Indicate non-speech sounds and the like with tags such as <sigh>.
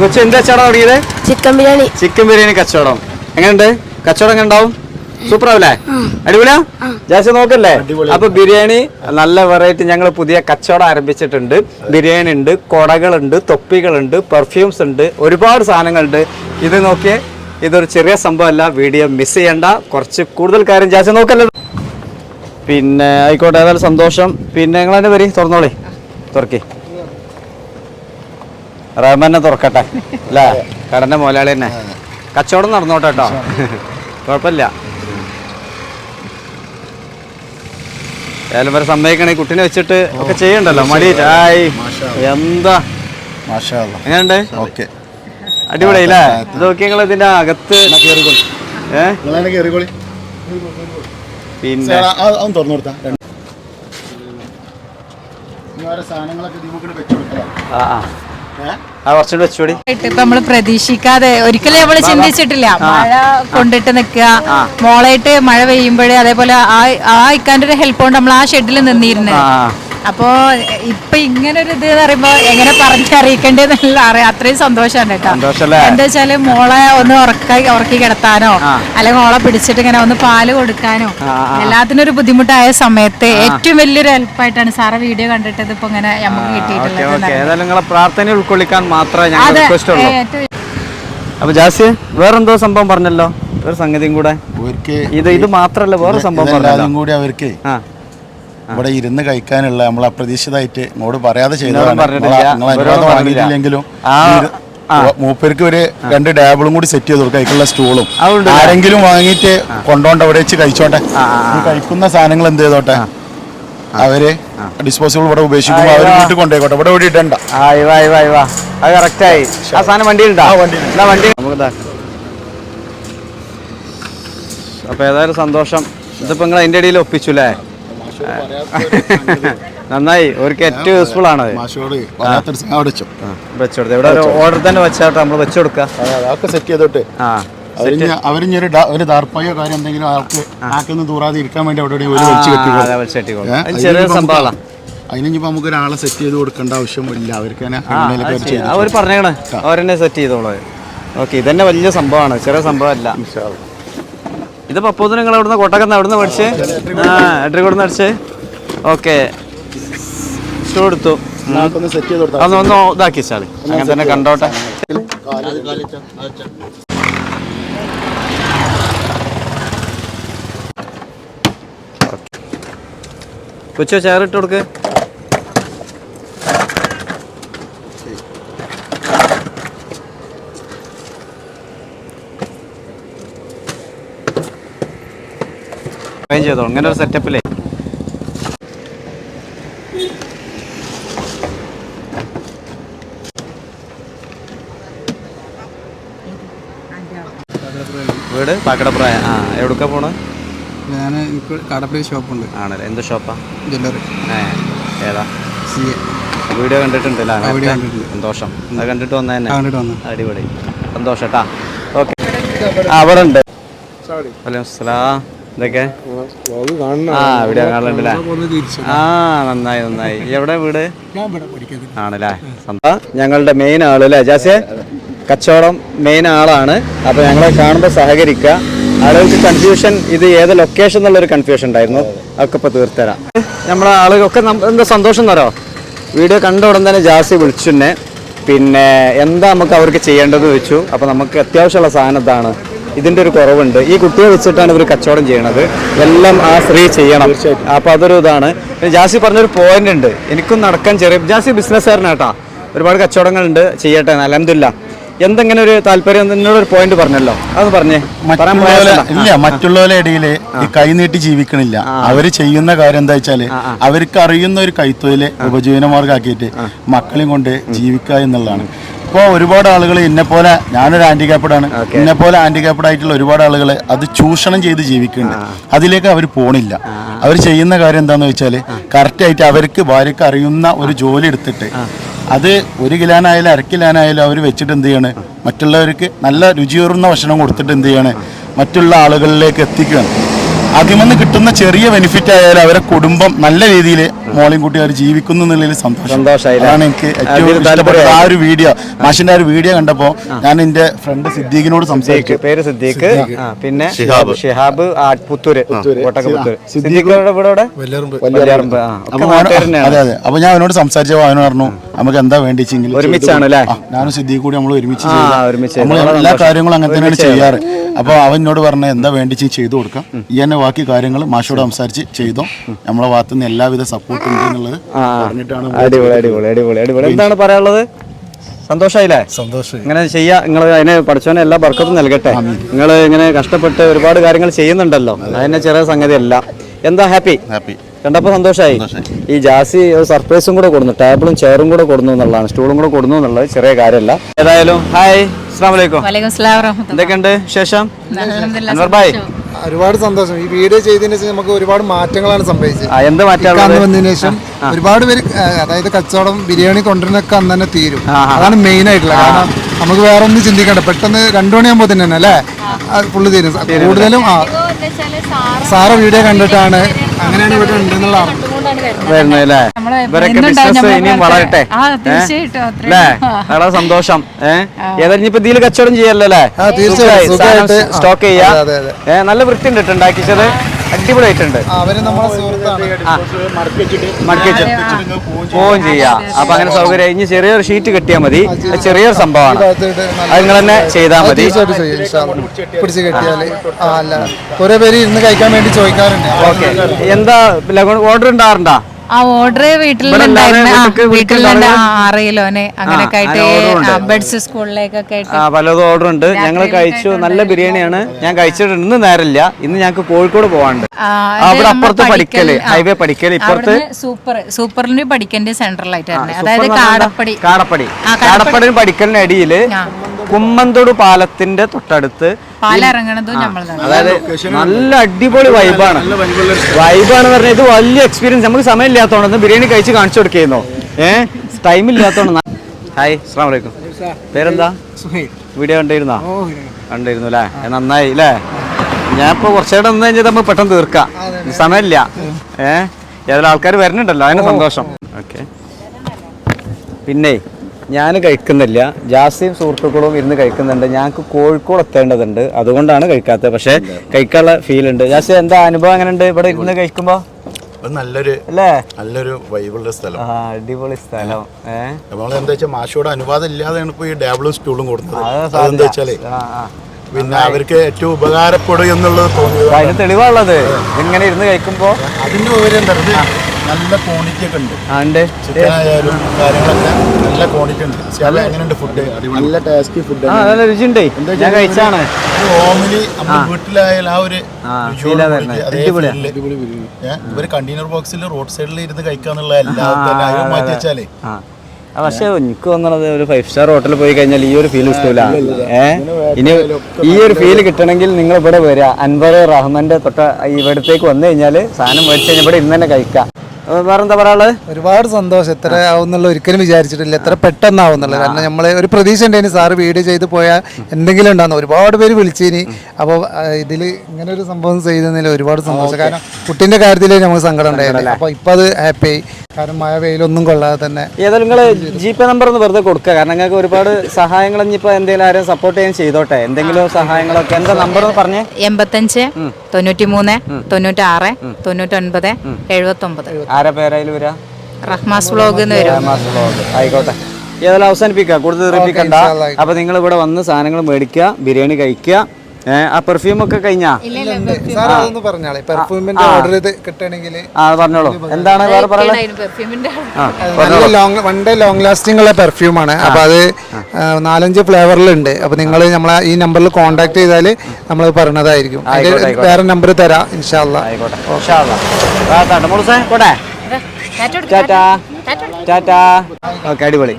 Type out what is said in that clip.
കൊച്ചു എന്താ കച്ചവടം തുടങ്ങിയത് ചിക്കൻ ബിരിയാണി. ചിക്കൻ ബിരിയാണി കച്ചവടം. എങ്ങനെയുണ്ട്? കച്ചവടം എങ്ങനെ ഉണ്ടാവും? സൂപ്പർ ആവില്ലേ അടിപൊളിയാ? ജാസ്റ്റ് നോക്കല്ലേ? അപ്പൊ ബിരിയാണി നല്ല വെറൈറ്റി ഞങ്ങൾ പുതിയ കച്ചവടം ആരംഭിച്ചിട്ടുണ്ട്. ബിരിയാണി ഉണ്ട് കൊടകളുണ്ട് തൊപ്പികളുണ്ട് പെർഫ്യൂംസ് ഉണ്ട് ഒരുപാട് സാധനങ്ങളുണ്ട് ഇത് നോക്കിയേ ഇതൊരു ചെറിയ സംഭവമല്ല വീഡിയോ മിസ് ചെയ്യണ്ട. കുറച്ച് കൂടുതൽ കാര്യം ജാസ്റ്റ് നോക്കല്ലേ? പിന്നെ ആയിക്കോട്ടെ ഏതായാലും സന്തോഷം. പിന്നെ നിങ്ങൾ തന്നെ വരി തുറന്നോളി. തുറക്കി. റഹ്മാനെ തുറക്കട്ടെ. അല്ലേ? കടന്റെ മുതലാളി തന്നെ. കച്ചവടം നടന്നോട്ടെ കേട്ടോ. കുഴപ്പമില്ല. ഏതായാലും വരെ സമ്മതിക്കണേ. കുട്ടിനെ വെച്ചിട്ട് ഒക്കെ ചെയ്യണ്ടല്ലോ? മടി. ആയി. എന്താ. എങ്ങനെയുണ്ട്? ഓക്കെ. അടിപൊളി അല്ലേ? ഇത് നോക്കി നിങ്ങൾ ഇതിന്റെ അകത്ത് പിന്നെ സാധനങ്ങളൊക്കെ ആ ആ. ഇപ്പൊ നമ്മൾ പ്രതീക്ഷിക്കാതെ ഒരിക്കലും നമ്മൾ ചിന്തിച്ചിട്ടില്ല. മഴ കൊണ്ടിട്ട് നിക്കുക മോളായിട്ട് മഴ പെയ്യുമ്പോഴേ അതേപോലെ ആ ആ ഇക്കാന്റെ ഒരു ഹെൽപ്പ് കൊണ്ട് നമ്മൾ ആ ഷെഡിൽ നിന്നിരുന്നത് ആ അപ്പോ ഇപ്പൊ ഇങ്ങനെ ഒരു ഇത് എന്ന് പറയുമ്പോ എങ്ങനെ പറഞ്ഞറിയിക്കേണ്ടതെന്നുള്ള അറിയാം. അത്രയും സന്തോഷമാണ് കേട്ടോ. സന്തോഷല്ലേ? എന്താ വെച്ചാൽ മോളെ ഒന്ന് ഉറക്കി ഉറക്കി കിടത്താനോ അല്ലെങ്കിൽ മോളെ പിടിച്ചിട്ട് ഇങ്ങനെ ഒന്ന് പാൽ കൊടുക്കാനോ എല്ലാത്തിനും ഒരു ബുദ്ധിമുട്ടായ സമയത്ത് ഏറ്റവും വലിയൊരു ഹെൽപ്പായിട്ടാണ് സാറ് വീഡിയോ കണ്ടിട്ട് ഇതിപ്പോ ഇങ്ങനെ നമുക്ക് ഓക്കെ കിട്ടിയിട്ടുള്ളത് പ്രാർത്ഥന ഉൾക്കൊള്ളിക്കാൻ മാത്രമേ അപ്പൊ ജാസി വേറെന്തോ സംഭവം പറഞ്ഞല്ലോ? വേറെ സംഗതിയും കൂടെ? ഇത് ഇത് മാത്രല്ല വേറെ സംഭവം കൂടി അവർക്ക് ആ. ഇവിടെ ഇരുന്ന് കഴിക്കാനുള്ള നമ്മൾ അപ്രതീക്ഷിതമായിട്ട് ഇങ്ങോട്ട് പറയാതെ ചെയ്തില്ലെങ്കിലും മൂപ്പേർക്ക് ഒരു- രണ്ട് ടേബിളും കൂടി സെറ്റ് ചെയ്ത് കൊടുക്കുക അതിലുള്ള സ്റ്റൂളും. ആരെങ്കിലും വാങ്ങിയിട്ട് കൊണ്ടോണ്ട് അവിടെ വെച്ച് കഴിച്ചോട്ടെ. ഈ കഴിക്കുന്ന സാധനങ്ങൾ എന്ത് ചെയ്തോട്ടെ? അവർ ഡിസ്പോസിബിൾ ഇവിടെ ഉപേക്ഷിക്കുമ്പോൾ അവർ വീട്ടിൽ കൊണ്ടുപോയിക്കോട്ടെ. ഇവിടെ ഇവിടെ ഇടണ്ട. അത് കറക്റ്റായി ആ സാധനം വണ്ടിയിലുണ്ടോ? ആ, വണ്ടിയിലുണ്ട്. വണ്ടി നമുക്ക് ഇതാ അപ്പൊ ഏതായാലും സന്തോഷം. ഇതിപ്പോ നിങ്ങൾ അതിന്റെ ഇടയിൽ ഒപ്പിച്ചു അല്ലേ <laughs> നന്നായി. അവർക്ക് ഏറ്റവും യൂസ്ഫുൾ ആണ്. ഇവിടെ ഓർഡർ തന്നെ വെച്ചോട്ടെ. നമ്മൾ വെച്ചു കൊടുക്കുക അതൊക്കെ സെറ്റ് ചെയ്തോട്ടെ. ആ അവരിഞ്ഞ് അവരിഞ്ഞൊരു ഒരു ദാർപ്പായോ കാര്യം എന്തെങ്കിലും ആൾക്ക് ആക്കൊന്നും തൂറാതെ ഇരിക്കാൻ വേണ്ടി അവിടെ നമുക്ക് സംഭവമാണ് അതിനിപ്പോ നമുക്ക് ഒരാളെ സെറ്റ് ചെയ്ത് കൊടുക്കേണ്ട ആവശ്യമില്ല. അവർക്ക് അവർ പറഞ്ഞേക്കണേ. അവരെന്നെ സെറ്റ് ചെയ്തോളൂ. ഓക്കെ ഇതന്നെ വലിയ സംഭവമാണ്. ചെറിയ സംഭവമല്ല. ഇത് പപ്പോത്തിന് നിങ്ങൾ അവിടുന്ന് കൊട്ടക്കുന്ന അവിടുന്ന് മേടിച്ച്? ആ എട്ടര കൊടുന്ന് അടിച്ച് ഓക്കെ. ഷൂ എടുത്തു. ഒന്ന് ഒന്ന് ഇതാക്കി വെച്ചാൽ അങ്ങനെ തന്നെ കണ്ടോട്ടെ. കൊച്ചു ഇട്ട് കൊടുക്ക്. അറേഞ്ച് ചെയ്തോളൂ ഇങ്ങനെ ഒരു സെറ്റപ്പിലേ വീട്? പാക്കടപ്രായ. ആ എവിടുക്ക പോണ്? ഞാൻ കടപ്പുറ ഷോപ്പുണ്ട്. ആണല്ലേ. എന്ത് ഷോപ്പാ? ജ്വല്ലറി. ഏതാ? സി വീഡിയോ കണ്ടിട്ടുണ്ട്. സന്തോഷം. അത് കണ്ടിട്ട് വന്ന തന്നെ. കണ്ടിട്ട് വന്നു. അടിപൊളി. സന്തോഷം കേട്ടാ ഓക്കെ. അവിടെ ഉണ്ട്. ഹലോ അസ്സലാം. ഇതൊക്കെ? ആ കാണലുണ്ടല്ലേ ആ നന്നായി നന്നായി. <laughs> എവിടെ വീട്? ആണല്ലേ? ഞങ്ങളുടെ മെയിൻ ആൾ അല്ലേ? ജാസെ കച്ചവടം മെയിൻ ആളാണ്. അപ്പൊ ഞങ്ങളെ കാണുമ്പോൾ സഹകരിക്കുക. ആളുകൾക്ക് കൺഫ്യൂഷൻ ഇത് ഏത് ലൊക്കേഷൻ എന്നുള്ളൊരു കൺഫ്യൂഷൻ ഉണ്ടായിരുന്നു. അതൊക്കെ ഇപ്പൊ തീർത്തരാം. നമ്മളെ ആളുകൾക്ക് എന്താ സന്തോഷം തരോ വീഡിയോ കണ്ട ഉടൻ തന്നെ ജാസി വിളിച്ചു പിന്നെ എന്താ നമുക്ക് അവർക്ക് ചെയ്യേണ്ടതെന്ന് വെച്ചു അപ്പൊ നമുക്ക് അത്യാവശ്യമുള്ള സാധനം ഇതാണ്. ഇതിന്റെ ഒരു കുറവുണ്ട്. ഈ കുട്ടിയെ വെച്ചിട്ടാണ് ഇവർ കച്ചവടം ചെയ്യണത്. എല്ലാം ആ സ്ത്രീ ചെയ്യണം. അപ്പോൾ അതൊരു ഇതാണ്. പിന്നെ ജാസി പറഞ്ഞൊരു പോയിന്റ് ഉണ്ട്. എനിക്കും നടക്കാൻ ചെറിയ ജാസി ബിസിനസ്സുകാരനാട്ടാ ഒരുപാട് കച്ചവടങ്ങളുണ്ട്. ചെയ്യട്ടെ അലഹമില്ല എന്തെങ്ങനെ ഒരു താല്പര്യം? എന്നോട് ഒരു പോയിന്റ് പറഞ്ഞല്ലോ. അത് പറഞ്ഞേ. ഇല്ല മറ്റുള്ളവരുടെ ഇടയിൽ കൈനീട്ടി ജീവിക്കണില്ല. അവർ ചെയ്യുന്ന കാര്യം എന്താ വെച്ചാൽ അവർക്ക് അറിയുന്ന ഒരു കൈത്തൊഴിൽ ഉപജീവനമാർഗാക്കിയിട്ട് മക്കളെയും കൊണ്ട് ജീവിക്കുക എന്നുള്ളതാണ്. ഇപ്പോൾ ഒരുപാട് ആളുകൾ എന്നെപ്പോലെ പോലെ ഞാനൊരു ഹാൻഡിക്യാപ്ഡ് എന്നെപ്പോലെ ഹാൻഡിക്യാപ്പ്ഡ് ആയിട്ടുള്ള ഒരുപാട് ആളുകൾ അത് ചൂഷണം ചെയ്ത് ജീവിക്കുന്നുണ്ട്. അതിലേക്ക് അവർ പോണില്ല. അവർ ചെയ്യുന്ന കാര്യം എന്താന്ന് വെച്ചാൽ കറക്റ്റായിട്ട് അവർക്ക് ഭാര്യക്ക് അറിയുന്ന ഒരു ജോലി എടുത്തിട്ട് അത് ഒരു കിലാനായാലും അരക്കിലാനായാലും അവർ വെച്ചിട്ട് എന്ത് ചെയ്യാണ്? മറ്റുള്ളവർക്ക് നല്ല രുചിയൂറുന്ന ഭക്ഷണം കൊടുത്തിട്ട് എന്ത് ചെയ്യാണ്? മറ്റുള്ള ആളുകളിലേക്ക് എത്തിക്കുകയാണ്. അതിൽ കിട്ടുന്ന ചെറിയ ബെനിഫിറ്റ് ആയാലും അവരെ കുടുംബം നല്ല രീതിയിൽ മോളിയും കുട്ടി അവർ ജീവിക്കുന്നു എന്നുള്ളതിൽ സന്തോഷം. സന്തോഷായില്ലേ? അതാണ് എനിക്ക് ഏറ്റവും ഇഷ്ടപ്പെട്ട ആ ഒരു വീഡിയോ മാഷിന്റെ ആ ഒരു വീഡിയോ കണ്ടപ്പോ ഞാൻ എന്റെ ഫ്രണ്ട് സിദ്ദീഖിനോട് സിദ്ദീഖ് സംസാരിച്ചു. പേര് സിദ്ദീഖ്. പിന്നെ ഷിഹാബ്. പുത്തൂര്. കോട്ടക്ക പുത്തൂര്. സിദ്ദീഖ് സിദ്ദീഖ് ഇവിടെ ഇവിടെ വല്യാറമ്പ്. ആ ഒക്കെ അപ്പൊ അവനോ- നാട്ടുകാർ തന്നെയാണ്. അതെ അതെ. അപ്പൊ ഞാൻ അവനോട് സംസാരിച്ചപ്പോ അവനോട് പറഞ്ഞു നമുക്ക് എന്താ വേണ്ടിച്ചെങ്കിൽ ഒരുമിച്ചാണ് അല്ലേ? ഞാനും സിദ്ധി കൂടി നമ്മൾ ഒരുമിച്ച് ആ, ഒരുമിച്ച് നമ്മൾ. എല്ലാ കാര്യങ്ങളും അങ്ങനെ തന്നെയാണ് ചെയ്യാറ്. അപ്പൊ അവൻ എന്നോട് പറഞ്ഞ എന്താ വേണ്ടിച്ച് ചെയ്തു കൊടുക്കാം? ഈ തന്നെ ബാക്കി കാര്യങ്ങൾ മാഷോട് സംസാരിച്ച് ചെയ്തോ. നമ്മളെ ഭാഗത്തു നിന്ന് എല്ലാവിധ സപ്പോർട്ടും ഉണ്ട് എന്നുള്ളത് പറഞ്ഞിട്ടാണ് അടിപൊളി അടിപൊളി അടിപൊളി അടിപൊളി. എന്താണ് പറയാനുള്ളത്? സന്തോഷായില്ലേ? സന്തോഷം ഇങ്ങനെ ചെയ്യാ നിങ്ങൾ അതിനെ പഠിച്ചവനെ എല്ലാ ബർക്കത്തും നൽകട്ടെ. നിങ്ങൾ ഇങ്ങനെ കഷ്ടപ്പെട്ട് ഒരുപാട് കാര്യങ്ങൾ ചെയ്യുന്നുണ്ടല്ലോ. അതിനെ ചെറിയ സംഗതിയല്ല. എന്താ ഹാപ്പി? ഹാപ്പി. കണ്ടപ്പോ സന്തോഷമായി ഈ ജാസി സർപ്രൈസും കൂടെ കൊടുന്നു ടേബിളും ചെയറും കൂടെ കൊടുന്നു എന്നുള്ളതാണ്. സ്റ്റൂളും കൂടെ കൊടുന്നു എന്നുള്ളത് ചെറിയ കാര്യമല്ല. ഏതായാലും ഹായ്. എന്തൊക്കെയുണ്ട് ശേഷം ഒരുപാട് സന്തോഷം. ഈ വീഡിയോ ചെയ്തതിന് ശേഷം നമുക്ക് ഒരുപാട് മാറ്റങ്ങളാണ് സംഭവിച്ചത്. എന്ത് വന്നതിന് ശേഷം ഒരുപാട് പേര് അതായത് കച്ചവടം ബിരിയാണി കൊണ്ടുവരുന്നൊക്കെ അന്ന് തന്നെ തീരും. അതാണ് മെയിൻ ആയിട്ടുള്ള കാരണം നമുക്ക് വേറെ ഒന്നും ചിന്തിക്കണ്ട. പെട്ടെന്ന് രണ്ടു മണിയാകുമ്പോൾ തന്നെ അല്ലേ? ഫുള്ള് തീരും. കൂടുതലും ആ. സാറ് വീഡിയോ കണ്ടിട്ടാണ് അങ്ങനെയാണ് ഇവിടെ അല്ലേ നമ്മൾ ഇവരൊക്കെ ബിസിനസ് ഇനിയും വളരട്ടെ. ആ, തീർച്ചയായിട്ടും, അല്ലേ. വളരെ സന്തോഷം. ഏഹ് ഏതായാലും ഇപ്പൊ ഇതിൽ കച്ചവടം ചെയ്യല്ലേ. സ്റ്റോക്ക് ചെയ്യാം. അതെ, അതെ, ഏഹ് നല്ല വൃത്തി ഉണ്ട് ഉണ്ടാക്കിച്ചത്. അടിപൊളിയായിട്ടുണ്ട്. അവർ നമ്മളെ സുഹൃത്താണ്. ചെയ്യാം. അപ്പൊ അങ്ങനെ സൗകര്യം. ഇനി ചെറിയൊരു ഷീറ്റ് കെട്ടിയാൽ മതി. ചെറിയൊരു സംഭവമാണ്. അത് നിങ്ങൾ തന്നെ ചെയ്താൽ മതി. തീർച്ചയായിട്ടും ചെയ്യും ഇൻഷാ അല്ലാ. പിടിച്ച് കെട്ടിയാൽ. ആ അല്ല. കുറെ പേര് ഇരുന്ന് കഴിക്കാൻ വേണ്ടി ചോദിക്കാറുണ്ട്. ഓക്കെ. എന്താ ഓർഡർ ഉണ്ടാറുണ്ടാ ആ ഓർഡർ വീട്ടിലേക്ക് വീട്ടിലുണ്ട് ആറ് കിലോന് അങ്ങനെയൊക്കെ ആയിട്ട് സ്കൂളിലേക്കൊക്കെ പലതും ഓർഡർ ഉണ്ട്. ഞങ്ങൾ കഴിച്ചു. നല്ല ബിരിയാണിയാണ്. ഞാൻ കഴിച്ചിട്ട് ഇന്ന് നേരമില്ല. ഇന്ന് ഞങ്ങൾക്ക് കോഴിക്കോട് ഇത് അവിടെ അപ്പുറത്ത് പഠിക്കൽ ഹൈവേ പഠിക്കൽ ഇപ്പുറത്ത്. സൂപ്പർ സൂപ്പറിന് പഠിക്കന്റെ സെൻട്രലായിട്ട് തന്നെ അതായത് കാടപ്പടി. കാടപ്പടി. കാടപ്പടി. പഠിക്കലിന് അടിയിൽ. കുമ്മന്തോട് പാലത്തിന്റെ തൊട്ടടുത്ത് അതായത് നല്ല അടിപൊളി വൈബാണ് വൈബാണ് പറഞ്ഞാൽ ഇത് വലിയ എക്സ്പീരിയൻസ് നമുക്ക് സമയമില്ലാത്തതുകൊണ്ട് ബിരിയാണി കഴിച്ച് കാണിച്ചു കൊടുക്കുന്നു? ഏഹ് ടൈം ഇല്ലാത്തതുകൊണ്ട് ഹായ് അസ്സാം വലൈക്കും പേരെന്താ? വീഡിയോ കണ്ടിരുന്നോ? കണ്ടിരുന്നു അല്ലേ നന്നായി അല്ലേ ഞാൻ ഇപ്പോൾ കുറച്ചേടെ ഒന്ന് കഴിഞ്ഞാൽ നമ്മൾ പെട്ടെന്ന് തീർക്കാം. സമയമില്ല. ഏഹ് ഏതായാലും ആൾക്കാർ വരുന്നുണ്ടല്ലോ. അതിന് സന്തോഷം. ഓക്കെ. പിന്നെ ഞാൻ കഴിക്കുന്നില്ല. ജാസ്തിയും സുഹൃത്തുക്കളും ഇരുന്ന് കഴിക്കുന്നുണ്ട്. ഞങ്ങൾക്ക് കോഴിക്കോട് എത്തേണ്ടതുണ്ട്. അതുകൊണ്ടാണ് കഴിക്കാത്തത്. പക്ഷേ കഴിക്കാനുള്ള ഫീൽ ഉണ്ട്. ജാസ്തി എന്താ അനുഭവം എങ്ങനെയുണ്ട്? ഇവിടെ ഇരുന്ന് കഴിക്കുമ്പോൾ നല്ലൊരു അല്ലേ? നല്ലൊരു വൈബിളുടെ സ്ഥലം. അടിപൊളി സ്ഥലം. നമ്മൾ എന്താ വെച്ചാൽ മാഷോട് അനുവാദം ഇല്ലാതെയാണ് ഇപ്പോൾ ഈ ടേബിളും സ്റ്റൂളും കൊടുത്തത്. അത് അതെന്താ വെച്ചാലേ പിന്നെ അവർക്ക് ഏറ്റവും ഉപകാരപ്പെടും എന്നുള്ളത് തോന്നിയത് അതിന് തെളിവാണുള്ളത്. ഇങ്ങനെ ഇരുന്ന് കഴിക്കുമ്പോൾ അതിന്റെ വിവരം ഇത് നല്ല ക്വാണ്ടിറ്റി ഒക്കെ ഉണ്ട്. ഉണ്ട്. ചിക്കൻ ആയാലും കാര്യങ്ങളൊക്കെ നല്ല ക്വാണ്ടിറ്റി ഉണ്ട്. ചില എങ്ങനെയുണ്ട് ഫുഡ് നല്ല ടേസ്റ്റി ഫുഡ് ആ നല്ല രുചിയുണ്ടേ ഞാൻ കഴിച്ചാണ് ഹോമിലി വീട്ടിലായാലും ആ ഒരു ഇവർ കണ്ടെയ്നർ ബോക്സിൽ റോഡ് സൈഡിൽ ഇരുന്ന് കഴിക്കാന്നുള്ള എല്ലാവർക്കും മാറ്റി വെച്ചാലേ. പക്ഷെ എനിക്ക് തോന്നണത് ഒരു ഫൈവ് സ്റ്റാർ ഹോട്ടലിൽ പോയി കഴിഞ്ഞാൽ ഈ ഒരു ഫീൽ കിട്ടൂല. ഏഹ് ഇനി ഈ ഒരു ഫീൽ കിട്ടണമെങ്കിൽ നിങ്ങൾ ഇവിടെ വരിക. അൻവർ റഹ്മാന്റെ തൊട്ട ഇവിടത്തേക്ക് വന്നു കഴിഞ്ഞാൽ സാധനം മേടിച്ച് കഴിഞ്ഞാൽ ഇവിടെ ഇന്ന് തന്നെ കഴിക്കാം. വേറെന്താ പറയാനുള്ളത്? ഒരുപാട് സന്തോഷം. എത്ര ആവുന്നുള്ള ഒരിക്കലും വിചാരിച്ചിട്ടില്ല. എത്ര പെട്ടെന്നാവുന്നുള്ളത് കാരണം നമ്മൾ ഒരു പ്രതീക്ഷ ഉണ്ടായിരുന്നു സാറ് വീഡിയോ ചെയ്ത് പോയാൽ എന്തെങ്കിലും ഉണ്ടാകുന്നു ഒരുപാട് പേര് വിളിച്ചിനി. അപ്പോൾ ഇതിൽ ഇങ്ങനെ ഒരു സംഭവം ചെയ്തതിൽ ഒരുപാട് സന്തോഷം. കാരണം കുട്ടീന്റെ കാര്യത്തിൽ നമുക്ക് സങ്കടം ഉണ്ടായിരുന്നു അപ്പോൾ ഇപ്പൊ അത് ഹാപ്പി ആയി കാരണം മഴ വെയിലൊന്നും കൊള്ളാതെ തന്നെ ഏതായാലും നിങ്ങൾ ജി പേ നമ്പർ ഒന്ന് വെറുതെ കൊടുക്കുക. കാരണം നിങ്ങൾക്ക് ഒരുപാട് സഹായങ്ങൾ ഇനിയിപ്പോൾ എന്തെങ്കിലും ആരും സപ്പോർട്ട് ചെയ്യാൻ ചെയ്തോട്ടെ? എന്തെങ്കിലും സഹായങ്ങളൊക്കെ. എന്താ നമ്പർ ഒന്ന് പറഞ്ഞേ? എൺപത്തഞ്ച് തൊണ്ണൂറ്റി മൂന്ന് തൊണ്ണൂറ്റി ആറ് തൊണ്ണൂറ്റൊൻപത് എഴുപത്തൊമ്പത്. ആരെ പേരായാലും വരാ? റഹ്മാസ് വ്ലോഗ് എന്ന് വരും. റഹ്മാസ് വ്ലോഗ് ആയിക്കോട്ടെ. ഏതായാലും അവസാനിപ്പിക്കുക. കൂടുതൽ റിപ്പീക്കണ്ട അപ്പൊ നിങ്ങൾ ഇവിടെ വന്ന് സാധനങ്ങൾ മേടിക്കുക ബിരിയാണി കഴിക്കുക. ആ പെർഫ്യൂം ഒക്കെ കഴിഞ്ഞാ? സാർ അതൊന്ന് പറഞ്ഞാളെ. പെർഫ്യൂമിന്റെ ഓർഡർ ചെയ്ത് കിട്ടണമെങ്കിൽ ആ പറഞ്ഞോളൂ. എന്താണ് വേറെ പറയുന്നത് വൺ ഡേ ലോങ് ലാസ്റ്റിംഗ് ഉള്ള പെർഫ്യൂമാണ് അപ്പോൾ അത് നാലഞ്ച് ഫ്ലേവറിലുണ്ട് അപ്പോൾ നിങ്ങൾ നമ്മളെ ഈ നമ്പറിൽ കോൺടാക്ട് ചെയ്താൽ നമ്മൾ പറഞ്ഞതായിരിക്കും വേറെ നമ്പർ തരാം ഇൻഷാല്ല ആയിക്കോട്ടെ ടാറ്റാ. ഓക്കെ അടിപൊളി.